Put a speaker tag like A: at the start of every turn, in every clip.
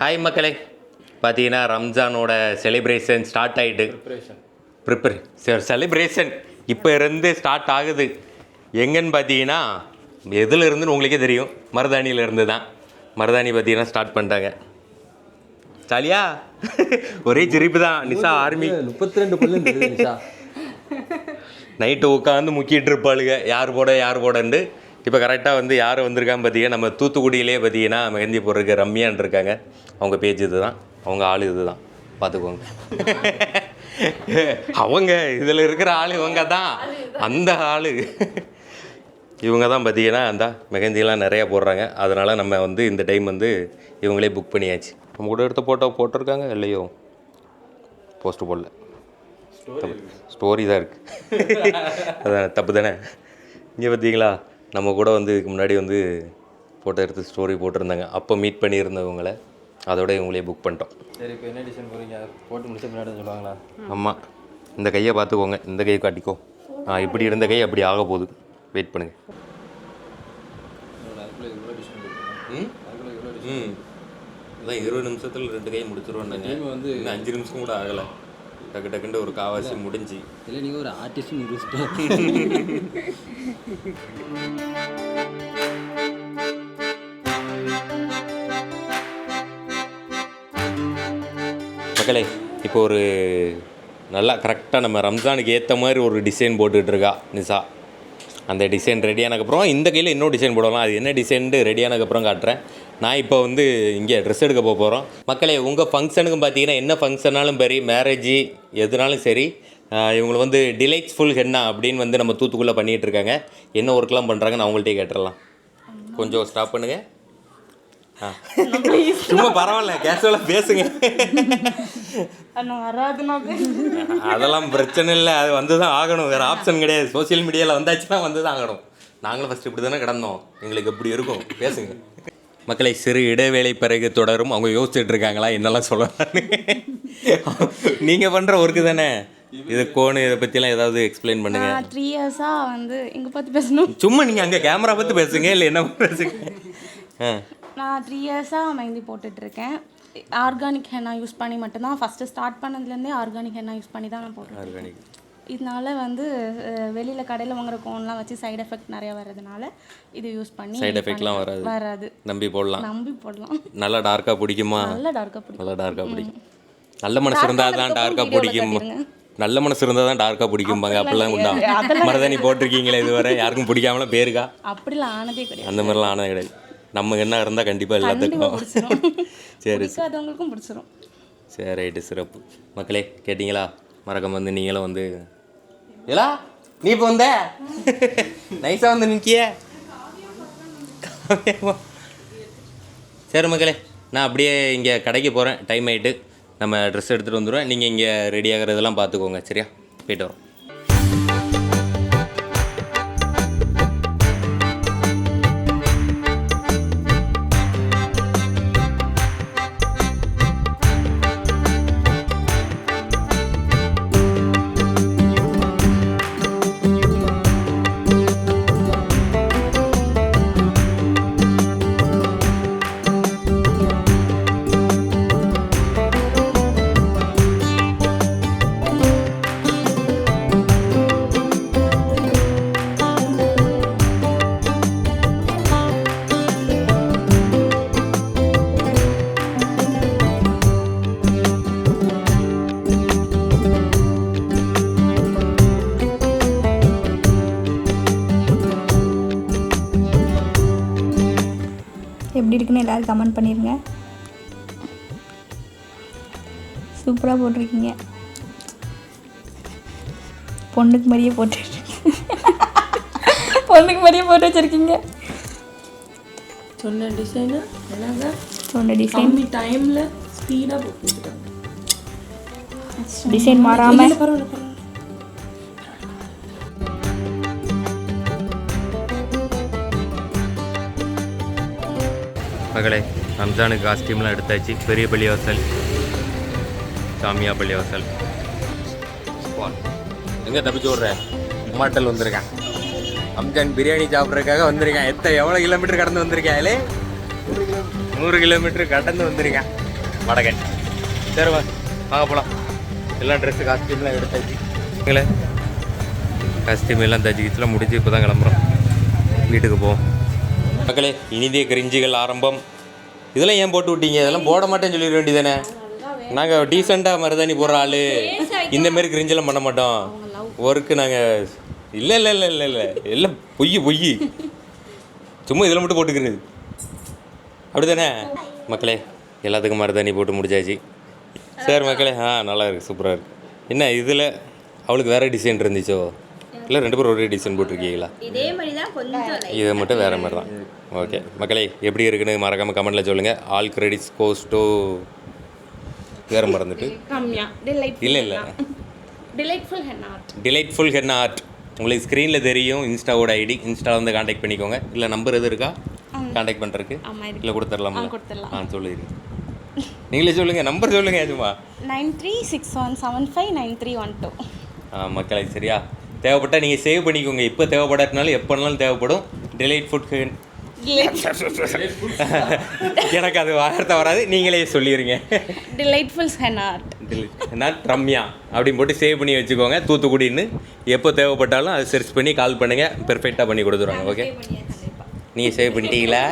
A: Hi மக்களே. பார்த்தீங்கன்னா ரம்ஜானோட செலிப்ரேஷன் ஸ்டார்ட் ஆகிட்டு ப்ரிப்பர் சரி செலிப்ரேஷன் இப்போ இருந்து ஸ்டார்ட் ஆகுது. எங்கன்னு பார்த்தீங்கன்னா எதில் இருந்துன்னு உங்களுக்கே தெரியும். மருதாணியில் இருந்து தான் மருதாணி பார்த்தீங்கன்னா ஸ்டார்ட் பண்ணிட்டாங்க. ஜாலியா? ஒரே சிரிப்பு தான் நிசா ஆர்மி
B: முப்பத்தி ரெண்டு
A: நைட்டு உட்காந்து முக்கிட்டு இருப்பாளுங்க யார் போட யார் போடன்ட்டு. இப்போ கரெக்டாக வந்து யார் வந்திருக்கான்னு பார்த்தீங்கன்னா நம்ம தூத்துக்குடியிலே பார்த்தீங்கன்னா மெஹந்தி போடுறதுக்கு ரம்யான் இருக்காங்க. அவங்க பேஜ் இது தான் அவங்க ஆள் இது தான் பார்த்துக்கோங்க. அவங்க இதில் இருக்கிற ஆள் இவங்க தான். அந்த ஆள். இவங்க தான் பார்த்தீங்கன்னா அந்த மெஹந்திலாம் நிறையா போடுறாங்க. அதனால் நம்ம வந்து இந்த டைம் வந்து இவங்களே புக் பண்ணியாச்சு. நம்ம கூட எடுத்த ஃபோட்டோ போட்டிருக்காங்க இல்லையோ? போஸ்ட் போடல. ஸ்டோரி தான் இருக்குது அதான் தப்பு தானே? இங்கே பார்த்தீங்களா? நம்ம கூட வந்து இதுக்கு முன்னாடி வந்து ஃபோட்டோ எடுத்து ஸ்டோரி போட்டிருந்தாங்க. அப்போ மீட் பண்ணியிருந்தவங்கள அதோட இவங்களே புக் பண்ணிட்டோம்.
B: சரி இப்போ என்ன டிசைன் போகிறீங்க போட்டு முடிச்ச பின்னாடி வந்து சொல்லுவாங்களா?
A: ஆமாம் இந்த கையை பார்த்துக்கோங்க. இந்த கையை காட்டிக்கோ. ஆ இப்படி இருந்த கை அப்படி ஆக போகுது. வெயிட் பண்ணுங்கள் ம்.
B: அதுக்குள்ளே இவ்வளோ
A: ம். அதான் இருபது நிமிஷத்தில் ரெண்டு கை முடிச்சிருவோன்னாங்க
B: டைம் வந்து
A: இன்னும் அஞ்சு நிமிஷம் கூட ஆகலை. டக்கு டக்குன்ட்டு ஒரு காவாசி முடிஞ்சு.
B: இல்லை நீங்கள் ஒரு ஆர்டிஸ்ட்
A: மக்களே இப்போ ஒரு நல்லா கரெக்டாக நம்ம ரம்ஜானுக்கு ஏற்ற மாதிரி ஒரு டிசைன் போட்டுக்கிட்டு இருக்கா நிசா. அந்த டிசைன் ரெடியானதுக்கப்புறம் இந்த கையில் இன்னொரு டிசைன் போடலாம். அது என்ன டிசைன்ட்டு ரெடியானதுக்கப்புறம் காட்டுறேன். நான் இப்போ வந்து இங்கே ட்ரெஸ் எடுக்க போக போகிறோம் மக்களே உங்கள் ஃபங்க்ஷனுக்கும் பார்த்தீங்கன்னா என்ன ஃபங்க்ஷனாலும் சரி மேரேஜ் எதுனாலும் சரி இவங்களை வந்து டிலைட்ஸ்ஃபுல் ஹென்னா அப்படின்னு வந்து நம்ம தூத்துக்குள்ளே பண்ணிகிட்டு இருக்காங்க. என்ன ஒர்க்லாம் பண்ணுறாங்க நான் அவங்கள்ட்டே கேட்டுடலாம் கொஞ்சம் ஸ்டாப் பண்ணுங்கள் சும்மா பரவாயில்ல கேஷுவலாக பேசுங்க. அதெல்லாம் பிரச்சனை இல்லை அது வந்து தான் ஆகணும். வேறு ஆப்ஷன் கிடையாது. சோஷியல் மீடியாவில் வந்தாச்சுன்னா வந்து தான் ஆகணும். நாங்களும் ஃபஸ்ட்டு இப்படி தானே கிடந்தோம். எங்களுக்கு எப்படி இருக்கும். பேசுங்க. மக்களை சிறு இடைவேளை பிறகு தொடரும். அவங்க யோசிச்சுட்டு இருக்காங்களா என்னெல்லாம் சொல்லலாம்னு. நீங்கள் பண்ணுற ஒர்க்கு தானே? இது கோணு இதை பற்றிலாம் ஏதாவது எக்ஸ்பிளைன் பண்ணுங்க.
C: த்ரீ இயர்ஸாக வந்து எங்கே பார்த்து பேசணும்.
A: சும்மா நீங்கள் அங்கே கேமரா பார்த்து பேசுங்க இல்லை என்ன பேசுங்க
C: நான் த்ரீ இயர்ஸாக மெஹந்தி போட்டுட்ருக்கேன். ஆர்கானிக் ஹென்னா யூஸ் பண்ணி மட்டும்தான். ஃபஸ்ட்டு ஸ்டார்ட் பண்ணதுலேருந்தே ஆர்கானிக் ஹென்னா யூஸ் பண்ணி தான் நான் போட்டுருக்கேன்
A: ஆர்கானிக்
C: இதனால வந்து வெளியில் கடையில் வாங்குற கோன்லாம் வச்சு சைடு எஃபெக்ட் நிறையா வர்றதுனால இது யூஸ் பண்ணி
A: சைடு எஃபெக்ட்லாம் வராது.
C: வராது.
A: நம்பி போடலாம்.
C: நம்பி போடலாம்.
A: நல்லா டார்க்காக பிடிக்குமா?
C: நல்ல டார்க்காக பிடிக்கும்.
A: நல்லா டார்க்காக பிடிக்கும். நல்ல மனசு இருந்தால் தான் டார்க்காக பிடிக்கும்? நல்ல மனசு இருந்தால் தான் டார்க்காக பிடிக்கும்பாங்க. அப்படிலாம் உண்டா? மருதாணி போட்டிருக்கீங்களே இதுவரை? யாருக்கும் பிடிக்காமலாம் பேருக்கா?
C: அப்படிலாம் ஆனதே கிடையாது.
A: அந்த மாதிரிலாம் ஆனது கிடையாது. நம்ம என்ன இருந்தால் கண்டிப்பாக எல்லாத்துக்கும். சரி
C: பிடிச்சிரும்.
A: சரி ரைட்டு. சிறப்பு. மக்களே கேட்டிங்களா? மறக்காம வந்து நீங்களும் வந்து இதெல்லாம் நீ இப்போ வந்த? நைஸாக வந்து நிற்கிய சரி மக்களே நான் அப்படியே இங்கே கடைக்கு போகிறேன் டைம் ஆகிட்டு நம்ம ட்ரெஸ் எடுத்துகிட்டு வந்துடுவேன் நீங்கள் இங்கே ரெடி ஆகிறதெல்லாம் பார்த்துக்கோங்க. சரியா? போயிட்டு வரோம்.
D: எப்படி இருக்குன்னு எல்லோரும் கமெண்ட் பண்ணிடுங்க சூப்பராக போட்டிருக்கீங்க. பொண்ணுக்கு மாதிரியே போட்டு பொண்ணுக்கு மாதிரியே போட்டு வச்சுருக்கீங்க.
E: சொன்ன டிசைனு என்னங்க?
D: சொன்ன டிசைன்
E: டைமில் ஸ்பீடாக போட்டு
D: டிசைன் மாறாமல்
A: மகளே ரம்ஜானுக்கு காஸ்டியூம்லாம் எடுத்தாச்சு. பெரிய பள்ளிவாசல் சாமியா பள்ளிவாசல். எங்கே தப்பிச்சு விட்ற மாட்டல் வந்திருக்கேன். ரம்ஜான் பிரியாணி சாப்பிட்றதுக்காக வந்திருக்கேன். எத்தனை எவ்வளோ கிலோமீட்டர் கடந்து வந்திருக்கேன் நூறு கிலோமீட்டர் கடந்து வந்திருக்கேன். வடகன். சரி வாங்க போகலாம் எல்லாம் ட்ரெஸ்ஸு காஸ்டியூம்லாம் எடுத்தாச்சு. காஸ்டியூம் எல்லாம் தச்சுக்கிச்சுலாம் முடிஞ்சு இப்போ தான் கிளம்புறோம். வீட்டுக்கு போவோம். மக்களே இனிதே கிரிஞ்சிகள் ஆரம்பம். இதெல்லாம் ஏன் போட்டு விட்டீங்க? இதெல்லாம் போட மாட்டேன்னு சொல்லிட வேண்டியதானே நாங்கள் டீசெண்டாக மருதாணி போடுற ஆள். இந்தமாரி கிரிஞ்செல்லாம் பண்ண மாட்டோம். ஒர்க்கு நாங்கள் இல்லை இல்லை இல்லை இல்லை இல்லை. எல்லாம் பொய் பொய் சும்மா இதில் மட்டும் போட்டுக்கிறது. அப்படிதானே? மக்களே எல்லாத்துக்கும் மருதாணி போட்டு முடிச்சாச்சு. சரி மக்களே. ஆ நல்லா இருக்குது சூப்பராக இருக்குது என்ன இதில் அவளுக்கு வேறு டிசைன் இருந்துச்சோ? இல்லை ரெண்டு பேரும் ஒரே டிசைன் போட்டிருக்கீங்களா?
F: இதே மாதிரி தான் கொஞ்சம்
A: இது மட்டும் வேறு மாதிரி தான் ஓகே மக்களே எப்படி இருக்குன்னு மறக்காமல் கமெண்ட்டில் சொல்லுங்கள் ஆல் கிரெடிட்ஸ் கோஸ் டு வேறு மறந்துட்டு. இல்லை இல்லை.
C: Delightful hen art
A: delightful hen art உங்களுக்கு ஸ்க்ரீனில் தெரியும் இன்ஸ்டாவோட ஐடி இன்ஸ்டாவில் வந்து காண்டாக்ட் பண்ணிக்கோங்க. இல்லை நம்பர் எது இருக்கா? காண்டாக்ட் பண்ணுறதுக்கு. இல்லை கொடுத்துடலாமா
C: ஆ, கொடுத்துடலாம்.
A: ஆ சொல்லிடுங்க. நீங்களே சொல்லுங்கள் நம்பர் சொல்லுங்கள் சும்மா
C: nine three six one seven five nine three one
A: two. மக்களை சரியா? தேவைப்பட்டால் நீங்கள் சேவ் பண்ணிக்கோங்க. இப்போ தேவைப்படாட்டினாலும் எப்போனாலும் தேவைப்படும். டிலைட் ஃபுட் எனக்கு அது வார்த்தை வராது. நீங்களே சொல்லிடுங்க
C: டிலைட்ஃபுல் ஹென் ஆர்ட்
A: நான் ரம்யா அப்படின்னு போட்டு சேவ் பண்ணி வச்சுக்கோங்க. தூத்துக்குடின்னு எப்போ தேவைப்பட்டாலும் அதை சர்ச் பண்ணி கால் பண்ணுங்கள் பெர்ஃபெக்டாக பண்ணி கொடுத்துருவாங்க. ஓகே நீங்கள் சேவ் பண்ணிட்டீங்களா?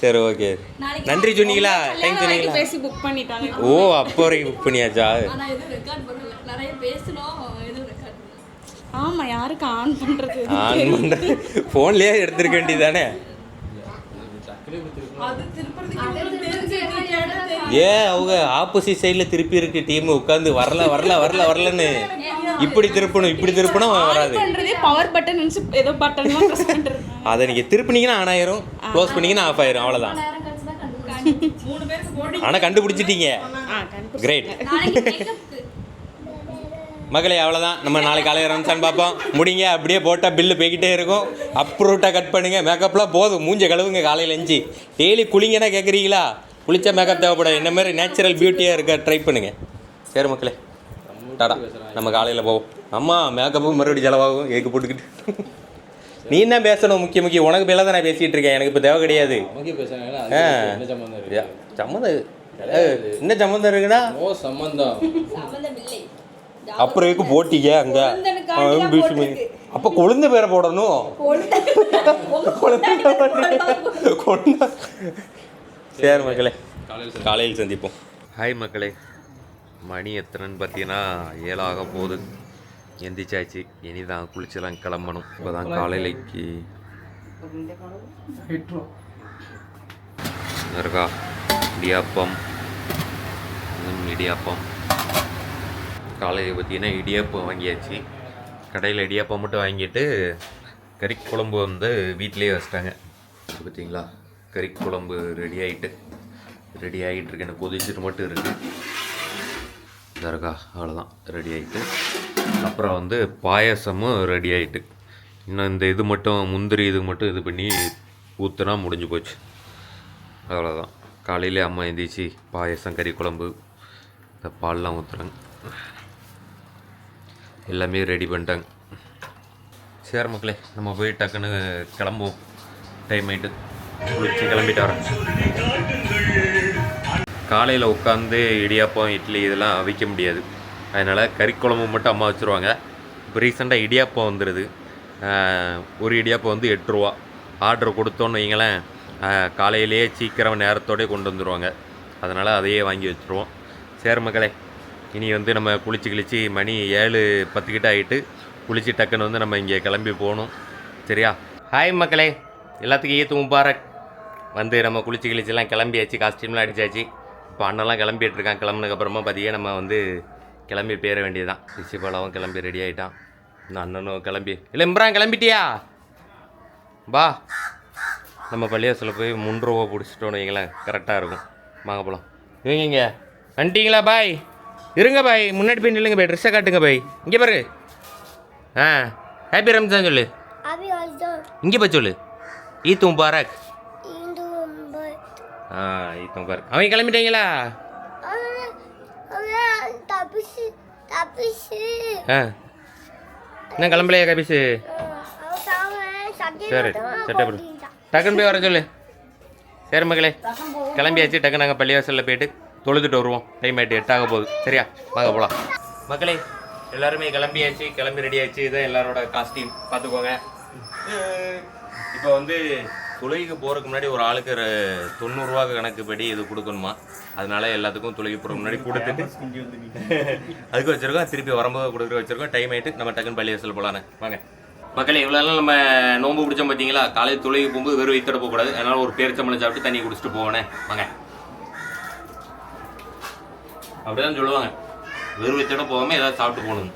A: சரி ஓகே நன்றி சொன்னீங்களா தேங்க்ஸ் சொன்னீங்களா
C: பேசி புக் பண்ணிட்டாங்க.
A: ஓ அப்போ வரைக்கும் புக் பண்ணியாச்சா?
E: நிறைய பேசணும்.
C: ஆமா யாருக்கு ஆன் பண்றது?
A: ஆன் பண்ணுறது ஃபோன்லேயே எடுத்துருக்க வேண்டியதானே ஏ அவங்க ஆப்போசிட் சைடில் திருப்பி இருக்கு டீம் உட்காந்து வரல வரல வரல வரலன்னு. இப்படி திருப்பணும் இப்படி திருப்பணும் வராது.
C: பவர் பட்டன் ஏதோ பட்டன்
A: அதை நீங்கள் திருப்பினீங்கன்னா ஆன் ஆயிரும். க்ளோஸ் பண்ணீங்கன்னா ஆஃப் ஆயிரும். அவ்வளோதான் ஆனால் கண்டுபிடிச்சிட்டீங்க. கிரேட் மகளே அவ்வளோதான் நம்ம நாளைக்கு காலையில் ரம்சான் பார்ப்போம். முடிங்க அப்படியே போட்டால் பில்லு போய்கிட்டே இருக்கும். அப்ரூட்டாக கட் பண்ணுங்க. மேக்கப்லாம் போதும். மூஞ்ச கழுவுங்க காலையில் எஞ்சி. டெய்லி குளிங்கன்னா கேட்குறீங்களா குளிச்சா மேக்கப் தேவைப்படாது. என்ன மாதிரி நேச்சுரல் பியூட்டியாக இருக்க ட்ரை பண்ணுங்க. சரி மக்களே. டாடா நம்ம காலையில் போவோம். அம்மா மேக்கப்பும் மறுபடியும் செலவாகும். ஏக்கு போட்டுக்கிட்டு. நீ என்ன பேசணும் முக்கிய முக்கியம் உனக்கு பேல தான் நான் பேசிகிட்டு இருக்கேன். எனக்கு இப்போ தேவை கிடையாது.
B: சம்மந்தம்
A: என்ன சம்மந்தம் இருக்குன்னா?
B: சம்மந்தம்.
A: அப்புறம் எதுக்கு போட்டீங்க அங்க. அப்ப கொழுந்த பேரை போடணும். கொழுந்த சரி மக்களே. காலையில் சந்திப்போம். ஹாய் மக்களே. மணி எத்தனைன்னு பார்த்தீங்கன்னா ஏழாக போகுது. எந்திரிச்சாச்சு. இனி தான் குளிச்செல்லாம் கிளம்பணும். இப்போ தான் காலையிலைக்கு இருக்கா? இடியாப்பம். இடியாப்பம். காலையில் பார்த்தீங்கன்னா இடியாப்பம் வாங்கியாச்சு. கடையில் இடியாப்பம் மட்டும் வாங்கிட்டு கறி குழம்பு வந்து வீட்டிலேயே வச்சிட்டாங்க. பார்த்தீங்களா கறி குழம்பு ரெடி ஆகிட்டு ரெடி ஆகிட்டு இருக்கு. எனக்கு கொதிச்சுட்டு மட்டும் இருக்குது இருக்கா? அவ்வளோதான் ரெடி ஆகிட்டு அப்புறம் வந்து பாயாசமும் ரெடி ஆகிட்டு இன்னும் இந்த இது மட்டும் முந்திரி இது மட்டும் இது பண்ணி ஊற்றுனா முடிஞ்சு போச்சு. அவ்வளோதான் காலையிலே அம்மா எந்திரிச்சு பாயசம் கறி குழம்பு இந்த பால்லாம் ஊற்றுறாங்க எல்லாமே ரெடி பண்ணிட்டாங்க. சரி மக்களே நம்ம போய் டக்குன்னு கிளம்புவோம். டைம் ஆகிட்டு குளிச்சு கிளம்பிட்டு வரேன். காலையில் உட்காந்து இடியாப்பம் இட்லி இதெல்லாம் அவிக்க முடியாது. அதனால் கறிக்குழம்பு மட்டும் அம்மா வச்சுருவாங்க. இப்போ ரீசெண்டாக இடியாப்பம் வந்துடுது ஒரு இடியாப்பம் வந்து எட்டு ரூபா. ஆர்டர் கொடுத்தோன்னு வைங்களேன் காலையிலேயே சீக்கிரம் நேரத்தோடய கொண்டு வந்துடுவாங்க அதனால் அதையே வாங்கி வச்சுருவோம். சரி மக்களே இனி வந்து நம்ம குளிச்சு கிழிச்சு மணி ஏழு பத்துக்கிட்ட ஆகிட்டு குளிச்சு டக்குன்னு வந்து நம்ம இங்கே கிளம்பி போகணும். சரியா? ஹாய் மக்களே. எல்லாத்துக்கும் ஈத்து முபாரக். வந்து நம்ம குளிச்சு கிழிச்செல்லாம் கிளம்பியாச்சு. காஸ்டியூம்லாம் அடிச்சாச்சு. இப்போ அண்ணெல்லாம் கிளம்பிட்டு இருக்கான். கிளம்புனதுக்கப்புறமா பார்த்தீங்கன்னா நம்ம வந்து கிளம்பி போயிட வேண்டியதுதான். ரிஷிபாலாவும் கிளம்பி ரெடி ஆகிட்டான் இந்த அண்ணனும் கிளம்பி. இல்லை இம்ரான் கிளம்பிட்டியா? வா. நம்ம பள்ளியாசில் போய் முன்ரூவா பிடிச்சிட்டோன்னு வைங்களேன். கரெக்டாக இருக்கும். வாங்க போகலாம் இவங்க இங்கே. வந்துட்டீங்களா? பாய் இருங்க பாய் முன்னாடி போய் நில்லுங்க பாய் ட்ரெஸ்ஸை காட்டுங்க பாய். இங்கே பாரு. ஆ ஹாப்பி ரம்ஜான் சொல்லு. இங்கே போய் சொல்லு. ஈத் முபாரக். ஆ ஈத் முபாரக். அவங்க கிளம்பிட்டாங்களா? ஆ. என்ன கிளம்பலையா
F: sakit
A: சரி சட்டை போடு. டக்குன்னு போய் வர சொல்லு. சரி மகளே கிளம்பியாச்சு டக்கு நாங்கள் பள்ளிவாசலில் போயிட்டு. தொழுதுட்டு வருவோம். டைம் ஆகிட்டு எட்டாக போகுது. சரியா? வாங்க போகலாம் மக்களே எல்லாருமே கிளம்பியாச்சு கிளம்பி ரெடி ஆச்சு இதான் எல்லாரோட காஸ்டியூம் பார்த்துக்கோங்க. இப்போ வந்து துளைக்கு போகிறதுக்கு முன்னாடி ஒரு ஆளுக்கு தொண்ணூறுரூவா கணக்குப்படி இது கொடுக்கணுமா? அதனால எல்லாத்துக்கும் துளைக்கு போகிறதுக்கு முன்னாடி கொடுத்துட்டு அதுக்கு வச்சிருக்கோம். திருப்பி வரும்போது கொடுக்குற வச்சிருக்கோம். டைம் ஆயிட்டு நம்ம டக்குன்னு பள்ளிவாசல் போகலான்னு வாங்க. மக்களே இவ்வளோ நாள் நம்ம நோன்பு பிடிச்சோம் பார்த்தீங்களா காலையில் துளைக்கு போகும்போது வெறும் வயிற்றோட போகக்கூடாது அதனால ஒரு பேரிச்சம்பளம் சாப்பிட்டு தண்ணி குடிச்சிட்டு போவேனே வாங்க. அப்படிதான் சொல்லுவாங்க வெறும் வயிற்றோட போகாமல் ஏதாவது சாப்பிட்டு போகணும்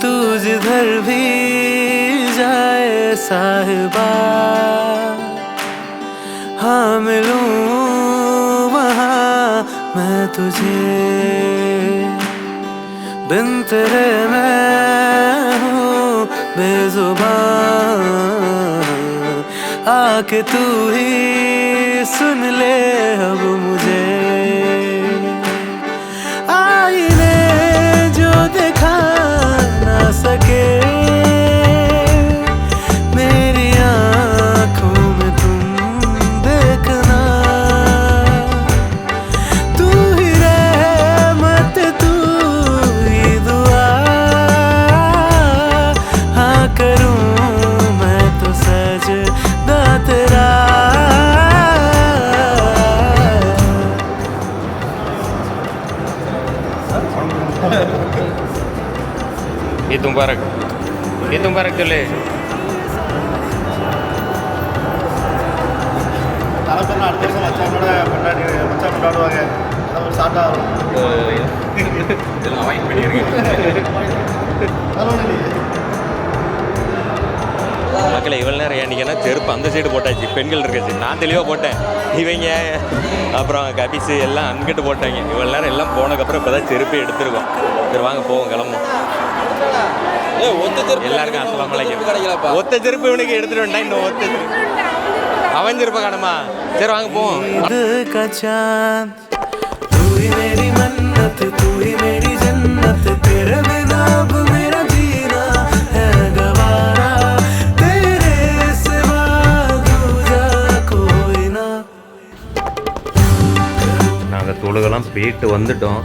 G: तू जिधर भी जाए साहिबा हाँ मिलूं वहाँ मैं तुझे बिन तेरे मैं हूँ बेजुबान। आके तू ही सुन ले अब
H: அடுத்த வருஷம் மச்சானோட கொண்டாடி மச்சான் கொண்டாடுவாங்க. அதான் ஒரு சாட்டா
A: இதெல்லாம் வாங்கி பண்ணியிருக்கேன் மக்களை இவ்வளோ நேரம் ஏன்னிங்கன்னா செருப்பு அந்த சைடு போட்டாச்சு? பெண்கள் இருக்காச்சு. நான் தெளிவாக போட்டேன். இவங்க அப்புறம் கபிஸு எல்லாம் அங்கிட்டு போட்டாங்க. இவ்வளோ நேரம் எல்லாம் போனதுக்கப்புறம் இப்போ தான் செருப்பே எடுத்துருக்கோம். சரி வாங்க போவோம் கிளம்பும் எல்லாருக்கும் அஸ்லாம் வலைக்கும் ஒத்த செருப்பு இவனுக்கு எடுத்துட்டு வந்தா இன்னும் ஒத்த செருப்பு அவன் செருப்பை காணுமா சரி வாங்க போவோம்
G: दिल का चांद तू ही मेरी मन्नत तू ही मेरी जन्नत तेरे बिना अब मेरा जीना है गवारा तेरे सिवा दूजा कोई ना
A: நாங்கள் தொழுகெல்லாம் போயிட்டு வந்துட்டோம்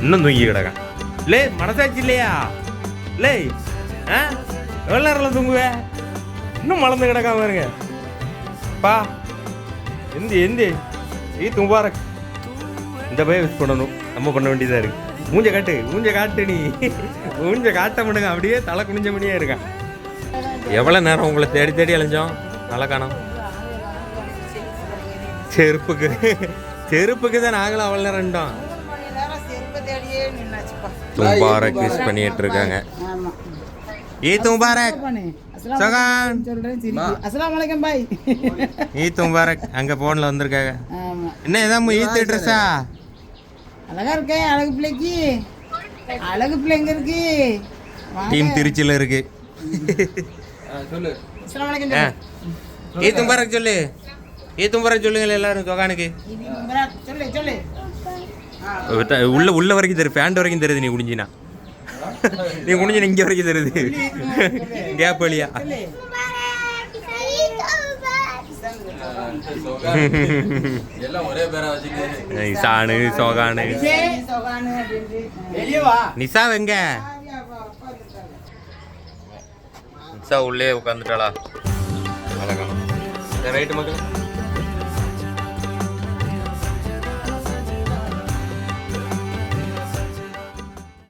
A: இன்னும் தூங்கி கிடக்கேன். லே மனசாச்சு இல்லையா? லே ஆ? எவ்வளோ நேரம் தூங்குவே? இன்னும் மலர்ந்து கிடக்காம இருங்க. பா எந்தி எந்தி. ஈ தும்பாரக் இந்த பய யூஸ் பண்ணணும். நம்ம பண்ண வேண்டியதாக இருக்கு. மூஞ்ச காட்டு மூஞ்ச காட்டு நீ. மூஞ்ச காட்ட மாட்டேங்க. அப்படியே தலை குனிஞ்ச மணியே இருக்கான். எவ்வளோ நேரம் உங்களை தேடி தேடி அலைஞ்சோம்? நல்லா காணோம். செருப்புக்கு செருப்புக்கு தான் நாங்களும் அவ்வளோ நேரம் இருந்தோம் முபாரக் விஷ் பண்ணிட்டு இருக்காங்க ஈத் முபாரக் சகான்.
I: அஸ்லாம் வலைக்கம் பாய்.
A: ஈத் முபாரக் அங்க போன்ல வந்திருக்காங்க.
I: ஆமா.
A: என்ன ஏதாவது ஈத் ட்ரெஸ்ஸா?
I: அழகா இருக்கேன் அழகு பிள்ளைக்கு. அழகு பிள்ளை எங்க இருக்கு.
A: டீம் திருச்சியில் இருக்கு.
B: சொல்லு.
I: அஸ்ஸலாமு அலைக்கும்
A: ஆ. ஈத் முபாரக் சொல்லு. ஈத் முபாரக் சொல்லுங்க எல்லாரும் சொகானுக்கு.
I: சொல்லு சொல்லு.
A: உள்ள உள்ள வரைக்கும் தெரியுது பேண்ட் வரைக்கும் தெரியுது நீ குடிஞ்சினா நீ குடிஞ்சினா இங்கே வரைக்கும் தெரியுது கேப் வழியா.
B: எல்லாம்
A: சோகானு நிசா எங்க? நிசா உள்ளே உட்காந்துட்டாளா ரைட்டு மக்கள்.